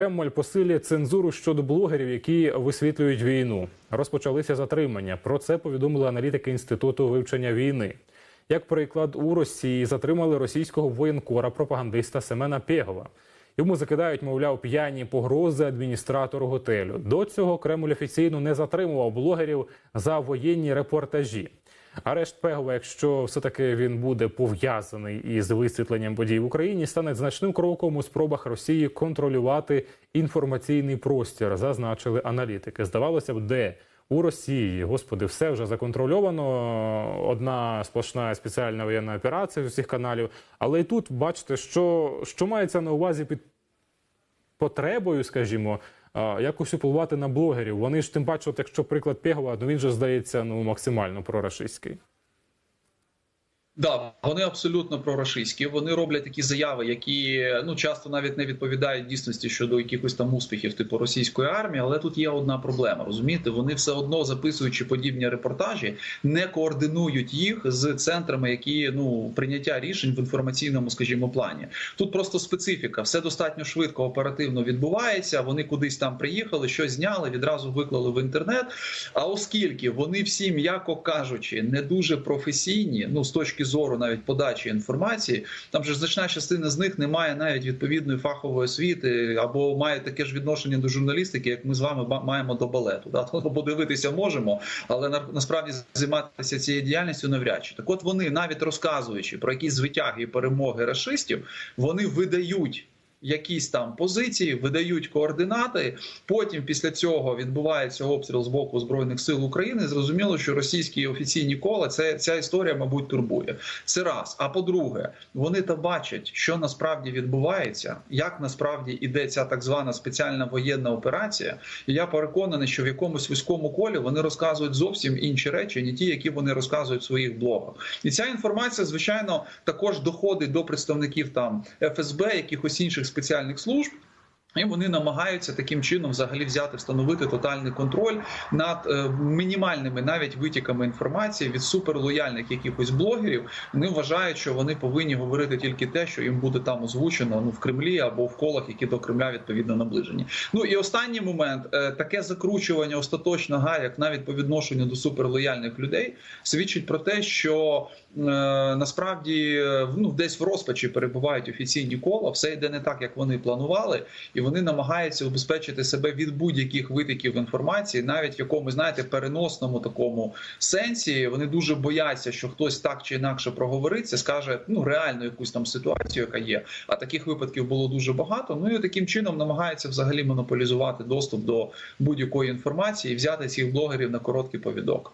Кремль посилює цензуру щодо блогерів, які висвітлюють війну. Розпочалися затримання. Про це повідомили аналітики інституту вивчення війни. Як приклад, у Росії затримали російського воєнкора пропагандиста Семена Пєгова. Йому закидають, мовляв, п'яні погрози адміністратору готелю. До цього Кремль офіційно не затримував блогерів за воєнні репортажі. Арешт Пегова, якщо все таки він буде пов'язаний із висвітленням подій в Україні, стане значним кроком у спробах Росії контролювати інформаційний простір, зазначили аналітики. Здавалося б, де у Росії, господи, все вже законтрольовано. Одна сплошна спеціальна воєнна операція з усіх каналів. Але і тут бачите, що, що мається на увазі під потребою, скажімо, якось впливати на блогерів. Вони ж тим паче, от якщо приклад Пєгова, ну він же здається ну максимально прорашистський. Да, вони абсолютно прорашистські. Вони роблять такі заяви, які ну часто навіть не відповідають дійсності щодо якихось там успіхів, типу російської армії. Але тут є одна проблема. Розумієте, вони все одно записуючи подібні репортажі, не координують їх з центрами, які ну прийняття рішень в інформаційному, скажімо, плані. Тут просто специфіка, все достатньо швидко, оперативно відбувається. Вони кудись там приїхали, щось зняли, відразу виклали в інтернет. А оскільки вони всі, м'яко кажучи, не дуже професійні, ну з точки зору навіть подачі інформації, там же значна частина з них не має навіть відповідної фахової освіти або має таке ж відношення до журналістики, як ми з вами маємо до балету. Да? Тобто подивитися можемо, але на- насправді займатися цією діяльністю навряд чи так. От вони навіть розказуючи про якісь звитяги і перемоги расистів, вони видають. Якісь там позиції видають координати. Потім після цього відбувається обстріл з боку збройних сил України. Зрозуміло, що російські офіційні кола це ця історія, мабуть, турбує. Це раз. А по-друге, вони та бачать, що насправді відбувається, як насправді іде ця так звана спеціальна воєнна операція. І я переконаний, що в якомусь військовому колі вони розказують зовсім інші речі, не ті, які вони розказують в своїх блогах. І ця інформація, звичайно, також доходить до представників там ФСБ, якихось інших спеціальних служб. І вони намагаються таким чином взагалі взяти, встановити тотальний контроль над е, мінімальними навіть витіками інформації від суперлояльних якихось блогерів. Вони вважають, що вони повинні говорити тільки те, що їм буде там озвучено ну в Кремлі або в колах, які до Кремля відповідно наближені. Ну і останній момент е, таке закручування остаточно гаяк навіть по відношенню до суперлояльних людей свідчить про те, що е, насправді ну десь в розпачі перебувають офіційні кола, все йде не так, як вони планували, і вони намагаються убезпечити себе від будь-яких витоків інформації, навіть в якомусь знаєте переносному такому сенсі. Вони дуже бояться, що хтось так чи інакше проговориться, скаже ну реально якусь там ситуацію, яка є. А таких випадків було дуже багато. Ну і таким чином намагаються взагалі монополізувати доступ до будь-якої інформації і взяти цих блогерів на короткий повідок.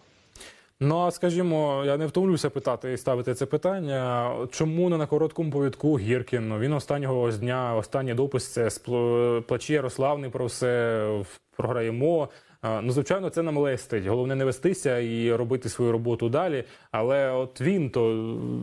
Ну а скажімо, я не втомлюся питати і ставити це питання. Чому не на короткому повідку Гіркін? Він останнього ось дня, останній допис це з пл- плачі Ярославний про все програємо. Ну, звичайно, це нам лестить. Головне не вестися і робити свою роботу далі. Але от він то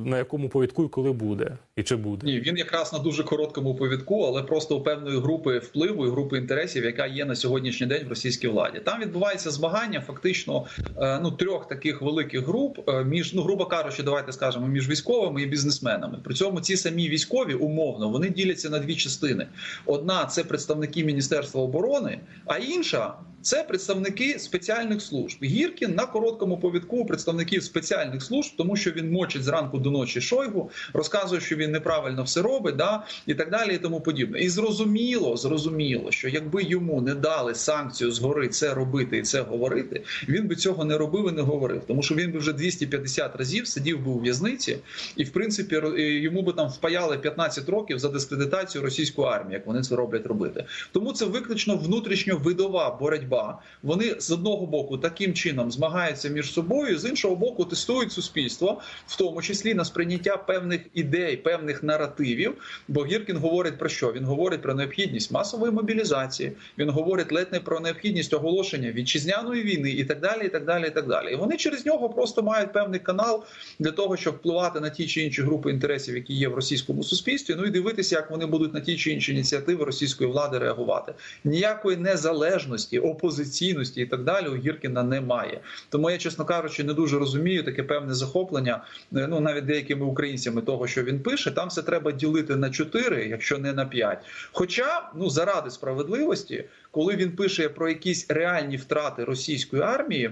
на якому повідку і коли буде, і чи буде? Ні, він якраз на дуже короткому повідку, але просто у певної групи впливу і групи інтересів, яка є на сьогоднішній день в російській владі. Там відбувається змагання фактично е, ну трьох таких великих груп е, між ну грубо кажучи, давайте скажемо між військовими і бізнесменами. При цьому ці самі військові умовно вони діляться на дві частини: одна це представники Міністерства оборони, а інша. Це представники спеціальних служб. Гіркін на короткому повідку представників спеціальних служб, тому що він мочить зранку до ночі Шойгу, розказує, що він неправильно все робить, да і так далі, і тому подібне. І зрозуміло, зрозуміло, що якби йому не дали санкцію згори це робити і це говорити, він би цього не робив і не говорив, тому що він би вже 250 разів сидів би у в'язниці, і в принципі йому би там впаяли 15 років за дискредитацію російської армії, як вони це роблять робити. Тому це виключно внутрішньовидова боротьба. Вони з одного боку таким чином змагаються між собою, з іншого боку, тестують суспільство, в тому числі на сприйняття певних ідей, певних наративів. Бо Гіркін говорить про що? Він говорить про необхідність масової мобілізації. Він говорить ледь не про необхідність оголошення вітчизняної війни і так далі. І так далі, і так далі. І вони через нього просто мають певний канал для того, щоб впливати на ті чи інші групи інтересів, які є в російському суспільстві. Ну і дивитися, як вони будуть на ті чи інші ініціативи російської влади реагувати. Ніякої незалежності, опозиційності і так далі у Гіркіна немає. Тому я, чесно кажучи, не дуже розумію таке певне захоплення. е, Ну навіть деякими українцями того, що він пише, там все треба ділити на 4, якщо не на 5. Хоча, ну заради справедливості, коли він пише про якісь реальні втрати російської армії.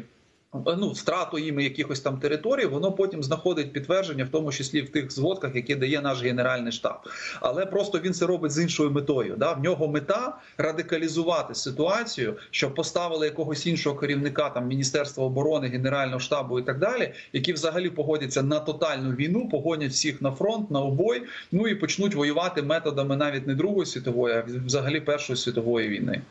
Ну, втрату їм якихось там територій, воно потім знаходить підтвердження, в тому числі в тих зводках, які дає наш генеральний штаб. Але просто він це робить з іншою метою. Да? В нього мета радикалізувати ситуацію, щоб поставили якогось іншого керівника там Міністерства оборони, Генерального штабу і так далі, які взагалі погодяться на тотальну війну, погонять всіх на фронт, на обой, ну і почнуть воювати методами навіть не Другої світової, а взагалі Першої світової війни.